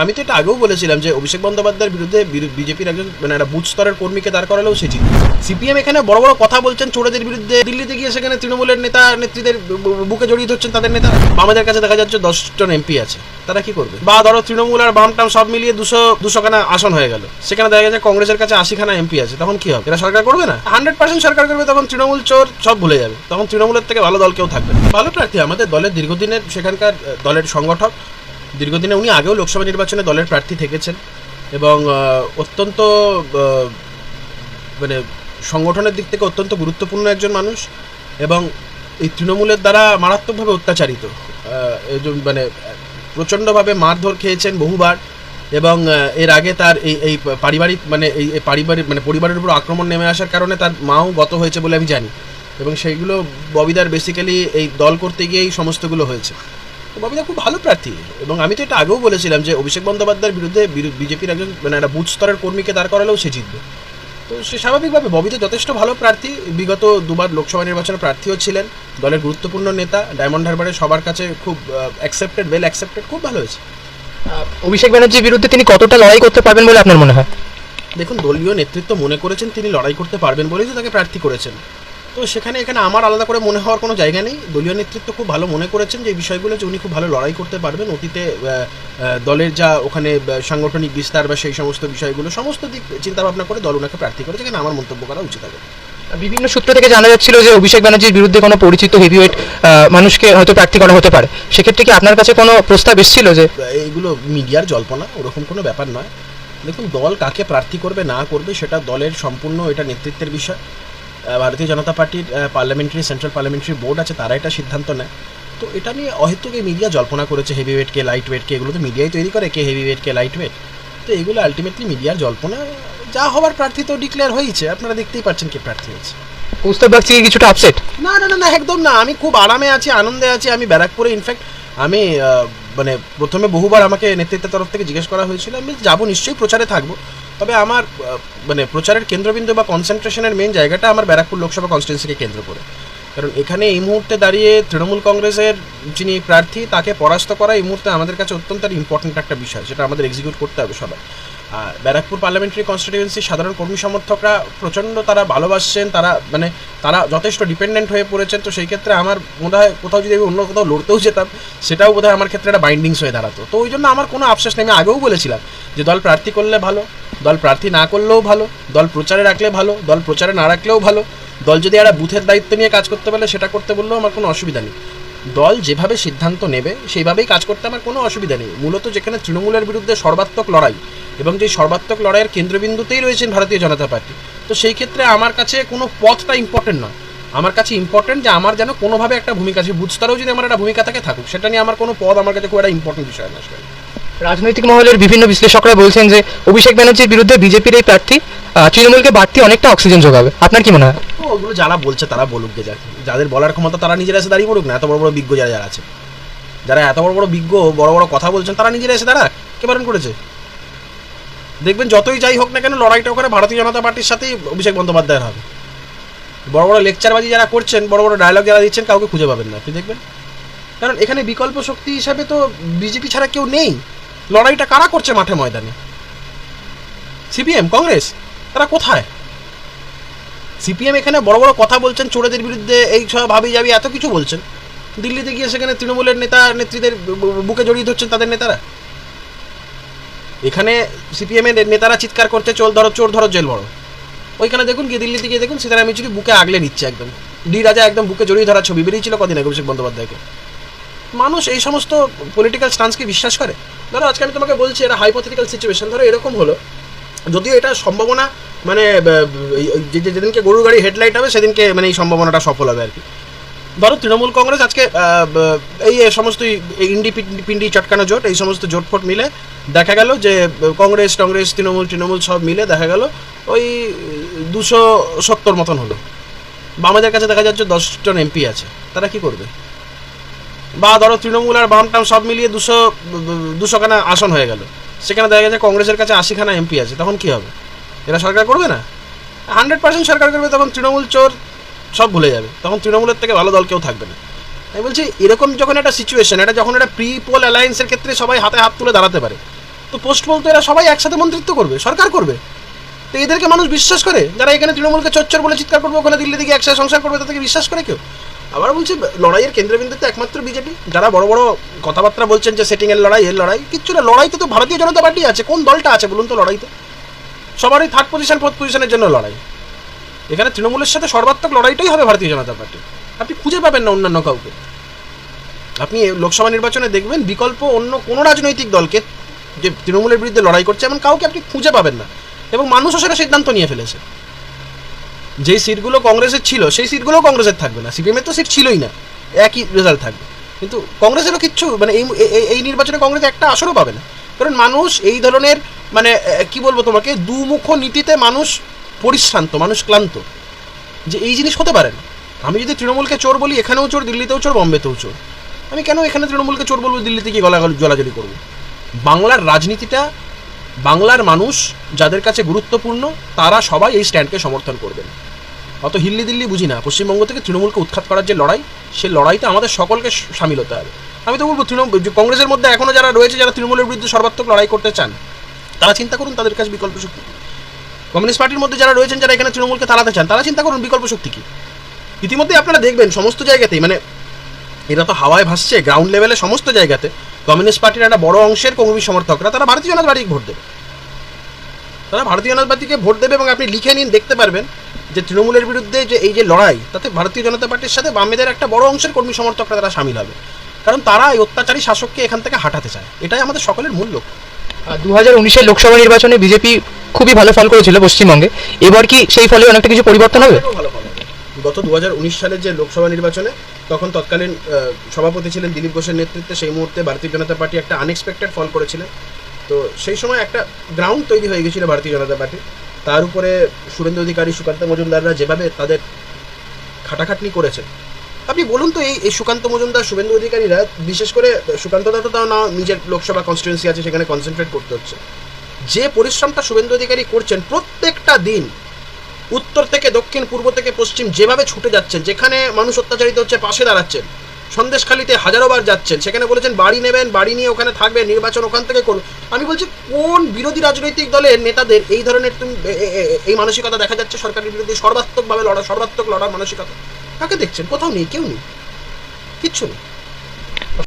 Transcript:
আমি তো এটা আগেও বলেছিলাম যে অভিষেক বন্দ্যোপাধ্যায়ের বিরুদ্ধে বিজেপির একজন মানে একটা বুথ স্তরের কর্মীকে দাঁড় করালেও সে জিতবে সিপিএম এখানে বড় বড় কথা বলছেন, চোরেদের বিরুদ্ধে দিল্লিতে গিয়ে সেখানে তৃণমূলের নেতা নেত্রীদের বুকে জড়িয়ে ধরছেন তাদের নেতা। আমাদের কাছে দেখা যাচ্ছে দশজন এমপি আছে। তারা কি করবে? বা ধরো তৃণমূল আর বাম টাম সব মিলিয়ে দুশো দুশোখানা আসন হয়ে গেল। সেখানে দেখা যাচ্ছে কংগ্রেসের কাছে আশিখানা এমপি আছে। তখন কি হবে? এরা সরকার করবে না? হান্ড্রেড পার্সেন্ট সরকার করবে, তখন তৃণমূল চোর সব ভুলে যাবে। তখন তৃণমূলের থেকে ভালো দল কেউ থাকবে। ভালো প্রার্থী আমাদের দলের দীর্ঘদিনের সেখানকার দলের সংগঠক। দীর্ঘদিনে উনি আগেও লোকসভা নির্বাচনে দলের প্রার্থী থেকেছেন এবং অত্যন্ত মানে সংগঠনের দিক থেকে অত্যন্ত গুরুত্বপূর্ণ একজন মানুষ এবং এই তৃণমূলের দ্বারা মারাত্মকভাবে অত্যাচারিত। একজন মানে প্রচণ্ডভাবে মারধর খেয়েছেন বহুবার এবং এর আগে তার এই এই পারিবারিক মানে এই পারিবারিক মানে পরিবারের উপর আক্রমণ নেমে আসার কারণে তার মাও গত হয়েছে বলে আমি জানি এবং সেইগুলো ববিদার বেসিক্যালি এই দল করতে গিয়েই সমস্তগুলো হয়েছে। তো ববিদা খুব ভালো প্রার্থী। এবং আমি তো এটা আগেও বলেছিলাম যে অভিষেক বন্দ্যোপাধ্যায়ের বিরুদ্ধে বিজেপির একজন মানে একটা বুথ স্তরের কর্মীকে দাঁড় করালেও সে জিতবে। তো সে স্বাভাবিকভাবে ববিতা যথেষ্ট ভালো প্রার্থী। বিগত দুবার লোকসভা নির্বাচনে প্রার্থীও ছিলেন। দলের গুরুত্বপূর্ণ নেতা ডায়মন্ড হারবারে সবার কাছে খুব অ্যাকসেপ্টেড ওয়েল অ্যাকসেপ্টেড খুব ভালো হয়েছে। অভিষেক ব্যানার্জির বিরুদ্ধে তিনি কতটা লড়াই করতে পারবেন বলে আপনার মনে হয়? দেখুন দলীয় নেতৃত্ব মনে করেছেন তিনি লড়াই করতে পারবেন বলেই তো তাকে প্রার্থী করেছেন। তো সেখানে এখানে আমার আলাদা করে মনে হওয়ার কোনো জায়গা নেই। দলীয় নেতৃত্ব খুব ভালো মনে করেছেন যে এই বিষয়গুলো যে উনি খুব ভালো লড়াই করতে পারবেন অতীতে দলের যা ওখানে সাংগঠনিক বিস্তার বা সেই সমস্ত বিষয়গুলো সমস্ত দিক চিন্তা ভাবনা করে দল ওনাকে প্রার্থী করেছে। এখানে আমার মন্তব্য করা উচিত হবে। বিভিন্ন সূত্র থেকে জানা যাচ্ছিল যে অভিষেক ব্যানার্জির বিরুদ্ধে কোনো পরিচিত হেভিওয়েট মানুষকে হয়তো প্রার্থী করা হতে পারে। সেক্ষেত্রে কি আপনার কাছে কোনো প্রস্তাব এসেছিল যে এইগুলো মিডিয়ার জল্পনা ওরকম কোনো ব্যাপার নয়। দেখুন দল কাকে প্রার্থী করবে না করবে সেটা দলের সম্পূর্ণ এটা নেতৃত্বের বিষয়। ভারতীয় জনতা পার্টির পার্লামেন্টারি সেন্ট্রাল পার্লামেন্টারি বোর্ড আছে তারা এটা সিদ্ধান্ত নেয়। তো এটা নিয়ে অহেতুকে মিডিয়া জল্পনা করেছে হেভি ওয়েট কে লাইট ওয়েট কে এগুলো তো মিডিয়াই তৈরি করে কে হেভি ওয়েট কে লাইট ওয়েট তো এগুলো আলটিমেটলি মিডিয়ার জল্পনা যা হওয়ার প্রার্থী তো ডিক্লেয়ার হয়েছে আপনারা দেখতেই পাচ্ছেন কে প্রার্থী হয়েছে। উস্তাদ বাগচি কিছুটা আপসেট না না না না একদম না আমি খুব আরামে আছি আনন্দে আছি আমি ব্যারাকপুরে ইনফ্যাক্ট আমি মানে প্রথমে বহুবার আমাকে নেতৃত্বের তরফ থেকে জিজ্ঞেস করা হয়েছিল আমি যাব নিশ্চয়ই প্রচারে থাকব। তবে আমার মানে প্রচারের কেন্দ্রবিন্দু বা কনসেন্ট্রেশনের মেন জায়গাটা আমার ব্যারাকপুর লোকসভা কনস্টিটুয়েন্সিকে কেন্দ্র করে। কারণ এখানে এই মুহূর্তে দাঁড়িয়ে তৃণমূল কংগ্রেসের যিনি প্রার্থী, তাকে পরাস্ত করা এই মুহূর্তে আমাদের কাছে অত্যন্ত ইম্পর্ট্যান্ট একটা বিষয়, সেটা আমাদের এক্সিকিউট করতে হবে সবাই। আর ব্যারাকপুর পার্লামেন্টারি কনস্টিটিউয়েন্সি সাধারণ কর্মী সমর্থকরা প্রচণ্ড তারা ভালোবাসছেন, তারা মানে তারা যথেষ্ট ডিপেন্ডেন্ট হয়ে পড়েছেন, তো সেই ক্ষেত্রে আমার মনে হয় কোথাও যদি আমি অন্য কোথাও লড়তেও যেতাম, সেটাও বোধহয় আমার ক্ষেত্রে একটা বাইন্ডিংস হয়ে দাঁড়াতো। তো ওই জন্য আমার কোনো আফসোস নেই, আমি আগেও বলেছিলাম যে দল প্রার্থী করলে ভালো। দল প্রার্থী না করলেও ভালো, দল প্রচারে রাখলে ভালো, দল প্রচারে না রাখলেও ভালো, দল যদি একটা বুথের দায়িত্ব নিয়ে কাজ করতে পারলে সেটা করতে বললেও আমার কোনো অসুবিধা নেই। দল যেভাবে সিদ্ধান্ত নেবে, সেইভাবেই কাজ করতে আমার কোনো অসুবিধা নেই। মূলত যেখানে তৃণমূলের বিরুদ্ধে সর্বাত্মক লড়াই এবং যে সর্বাত্মক লড়াইয়ের কেন্দ্রবিন্দুতেই রয়েছেন ভারতীয় জনতা পার্টি, তো সেই ক্ষেত্রে আমার কাছে কোনো পথটা ইম্পর্টেন্ট নয়। আমার কাছে ইম্পর্টেন্ট যে আমার যেন কোনোভাবে একটা ভূমিকা আছে বুথ স্তরেও যদি আমার একটা ভূমিকা থাকে থাকুক, সেটা নিয়ে আমার কোনো পদ আমার কাছে খুব একটা ইম্পর্টেন্ট বিষয় না রাজনৈতিক মহলের বিভিন্ন বিশ্লেষকরা বলছেন যে অভিষেক ব্যানার্জির বিরুদ্ধে বিজেপির এই প্রার্থী তৃণমূলকে বাড়তি অনেকটা অক্সিজেন যোগাবে। আপনার কি মনে হয়? ওগুলো যারা বলছে তারা বলুক যে যাদের বলার ক্ষমতা তারা নিজেরা এসে দাঁড়িয়ে পড়ুক না, এত বড় বড় বিজ্ঞ যারা যারা আছে। যারা এত বড় বড় বিজ্ঞ, বড় বড় কথা বলছেন, তারা নিজেরা এসে দাঁড়াক, কে বারণ করেছে? দেখবেন যতই যাই হোক না কেন, লড়াইটা ওখানে ভারতীয় জনতা পার্টির সাথেই অভিষেক বন্দ্যোপাধ্যায়ের হবে। বড় বড় লেকচারবাজি যারা করছেন, বড় বড় ডায়লগ যারা দিচ্ছেন, কাউকে খুঁজে পাবেন না, আপনি দেখবেন? কারণ এখানে বিকল্প শক্তি হিসাবে তো বিজেপি ছাড়া কেউ নেই। লড়াইটা কারা করছে মাঠে ময়দানে? সিপিএম, কংগ্রেস, তারা কোথায়? সিপিএম এখানে বড় বড় কথা বলছেন, চোরেদের বিরুদ্ধে এই সব ভাবি যাবি এত কিছু বলছেন। দিল্লিতে গিয়ে সেখানে তৃণমূলের নেতা, নেত্রীদের বুকে জড়িয়ে ধরছেন তাদের নেতারা? এখানে সিপিএম এর নেতারা চিৎকার করতে চোর ধরো চোর ধরো, জেল বড় ওইখানে দেখুন গিয়ে দিল্লিতে গিয়ে দেখুন সীতারাম ইয়েচুরি বুকে আগলে নিচ্ছে একদম। ডি রাজা একদম বুকে জড়িয়ে ধরা ছবি বেরিয়েছিল কদিন আগে, অভিষেক বন্দ্যোপাধ্যায়কে। মানুষ এই সমস্ত পলিটিক্যাল স্টান্সকে বিশ্বাস করে। ধরো আজকে আমি তোমাকে বলছি এটা হাইপোথেটিক্যাল সিচুয়েশন ধরো এরকম হলো, যদিও এটা সম্ভাবনা মানে যেদিনকে গরুর গাড়ি হেডলাইট হবে, সেদিনকে মানে এই সম্ভাবনাটা সফল হবে আর কি ধরো তৃণমূল কংগ্রেস আজকে এই সমস্ত ইন্ডি পিন্ডি- চটকানো জোট, এই সমস্ত জোট ফোট মিলে দেখা গেল যে কংগ্রেস, টংগ্রেস, তৃণমূল তৃণমূল সব মিলে দেখা গেল, ওই, দুশো সত্তর মতন হলো। বা আমাদের কাছে দেখা যাচ্ছে দশজন এমপি আছে, তারা কি করবে? বা ধরো তৃণমূল আর বাম টাম সব মিলিয়ে দুশো, দুশোখানা আসন হয়ে গেল। সেখানে দেখা যাচ্ছে কংগ্রেসের কাছে আশিখানা এমপি আছে, তখন কি হবে? এরা সরকার করবে না? হান্ড্রেড পার্সেন্ট সরকার করবে, তখন তৃণমূল চোর সব ভুলে যাবে। তখন তৃণমূলের থেকে ভালো দল কেউ থাকবে না। আমি বলছি, এরকম যখন একটা সিচুয়েশন এটা যখন একটা প্রি পোল অ্যালায়েন্সের ক্ষেত্রে সবাই হাতে হাত তুলে দাঁড়াতে পারে, তো পোস্ট পোল তো এরা সবাই একসাথে মন্ত্রিত্ব করবে, সরকার করবে। তো এদেরকে মানুষ বিশ্বাস করে? যারা এখানে তৃণমূলকে চচ্চর বলে চিৎকার করবে, ওখানে দিল্লি থেকে একসাথে সংসার করবে, তাদেরকে বিশ্বাস করে কেউ? আবার বলছি, লড়াইয়ের কেন্দ্রবিন্দুতে একমাত্র বিজেপি। যারা বড় বড় কথাবার্তা বলছেন যে সেটিং এর লড়াই এর লড়াই, কিচ্ছু না, লড়াইতে তো ভারতীয় জনতা পার্টি আছে, কোন দলটা আছে বলুন তো লড়াইতে? সবারই থার্ড পজিশন ফোর্থ পজিশনের জন্য লড়াই। এখানে তৃণমূলের সাথে সর্বাত্মক লড়াইটাই হবে ভারতীয় জনতা পার্টি। আপনি খুঁজে পাবেন না অন্যান্য কাউকে। আপনি লোকসভা নির্বাচনে দেখবেন বিকল্প অন্য কোনো রাজনৈতিক দলকে যে তৃণমূলের বিরুদ্ধে লড়াই করছে, এমন কাউকে আপনি খুঁজে পাবেন না। এবং মানুষও সেটা সিদ্ধান্ত নিয়ে ফেলেছে। যেই সিটগুলো কংগ্রেসের ছিল, সেই সিটগুলো কংগ্রেসের থাকবে না। সিপিএমের তো সিট ছিলই না। একই রেজাল্ট থাকবে। কিন্তু কংগ্রেসেরও কিচ্ছু মানে এই, এই- নির্বাচনে কংগ্রেস একটা আসনও পাবে না। কারণ মানুষ এই ধরনের মানে কি বলব তোমাকে, দুমুখ নীতিতে মানুষ পরিশ্রান্ত, মানুষ ক্লান্ত। যে এই জিনিস হতে পারে না। আমি যদি তৃণমূলকে চোর বলি, এখানেও চোর, দিল্লিতেও চোর, বম্বেতেও চোর। আমি কেন এখানে তৃণমূলকে চোর বলব, দিল্লিতে গিয়ে গলা জলাজলি করব? বাংলার রাজনীতিটা বাংলার মানুষ যাদের কাছে গুরুত্বপূর্ণ, তারা সবাই এই স্ট্যান্ডকে সমর্থন করবেন। অত হিল্লি দিল্লি বুঝি না, পশ্চিমবঙ্গ থেকে তৃণমূলকে উৎখাত করার যে লড়াই সেই লড়াইতে আমাদের সকলকে সামিল হতে হবে। আমি তো বলব, তৃণমূল কংগ্রেসের মধ্যে এখনও যারা রয়েছে, যারা তৃণমূলের বিরুদ্ধে সর্বাত্মক লড়াই করতে চান, তারা চিন্তা করুন তাদের কাছে বিকল্প শক্তি। কমিউনিস্ট পার্টির মধ্যে যারা রয়েছেন, যারা এখানে তৃণমূলকে তাড়াতে চান, তারা চিন্তা করুন বিকল্প শক্তি কি। ইতিমধ্যে আপনারা দেখবেন, সমস্ত জায়গাতেই মানে এটা তো হাওয়ায় ভাসছে গ্রাউন্ড লেভেলে সমস্ত জায়গাতে কমিউনিস্ট পার্টির একটা বড় অংশের কংগ্রেস সমর্থকরা তারা ভারতীয় জনতা পার্টিকে ভোট দেবে। তারা ভারতীয় জনতা পার্টিকে ভোট দেবে এবং আপনি লিখে নিন দেখতে পারবেন যে তৃণমূলের বিরুদ্ধে যে এই যে লড়াই তাতে ভারতীয় জনতা পার্টির সাথে বামেদের একটা বড় অংশের কর্মী সমর্থকরা তারা সামিল হবে। কারণ তারা এই অত্যাচারী শাসককে এখান থেকে হাঁটাতে চায়। এটাই আমাদের সকলের মূল লক্ষ্য। দু হাজার উনিশের লোকসভা নির্বাচনে বিজেপি খুবই ভালো ফল করেছিল পশ্চিমবঙ্গে। এবার কি সেই ফলে অনেকটা কিছু পরিবর্তন হবে? ভালো। গত দু হাজার উনিশ সালের যে লোকসভা নির্বাচনে তখন তৎকালীন সভাপতি ছিলেন দিলীপ ঘোষের নেতৃত্বে সেই মুহূর্তে ভারতীয় জনতা পার্টি একটা আনএক্সপেক্টেড ফল করেছিলেন। তো সেই সময় একটা গ্রাউন্ড তৈরি হয়ে গেছিল ভারতীয় জনতা পার্টি। তার উপরে সুরেন্দ্র অধিকারী, সুকান্ত মজুমদাররা যেভাবে তাদের খাটাখাটনি করেছে আপনি বলুন তো, এই এই সুকান্ত মজুমদার, শুভেন্দু অধিকারীরা, বিশেষ করে সুকান্ত দা তো তাও না, নিজের লোকসভা কনস্টিটুয়েন্সি আছে, সেখানে কনসেন্ট্রেট করতে হচ্ছে। যে পরিশ্রমটা শুভেন্দু অধিকারী করছেন প্রত্যেকটা দিন উত্তর থেকে দক্ষিণ, পূর্ব থেকে পশ্চিম যেভাবে ছুটে যাচ্ছেন, যেখানে মানুষ অত্যাচারিত হচ্ছে, পাশে দাঁড়াচ্ছেন, সন্দেশখালিতে হাজারো বার যাচ্ছেন, সেখানে বলেছেন, বাড়ি নেবেন, বাড়ি নিয়ে ওখানে থাকবেন, নির্বাচন ওখান থেকে করুন। আমি বলছি, কোন বিরোধী রাজনৈতিক দলের নেতাদের এই ধরনের তুমি এই মানসিকতা দেখা যাচ্ছে সরকারের বিরুদ্ধে? সর্বাত্মকভাবে লড়া, সর্বাত্মক লড়ার মানসিকতা? কাকে দেখছেন? কোথাও নেই, কেউ নেই। কিচ্ছু নেই।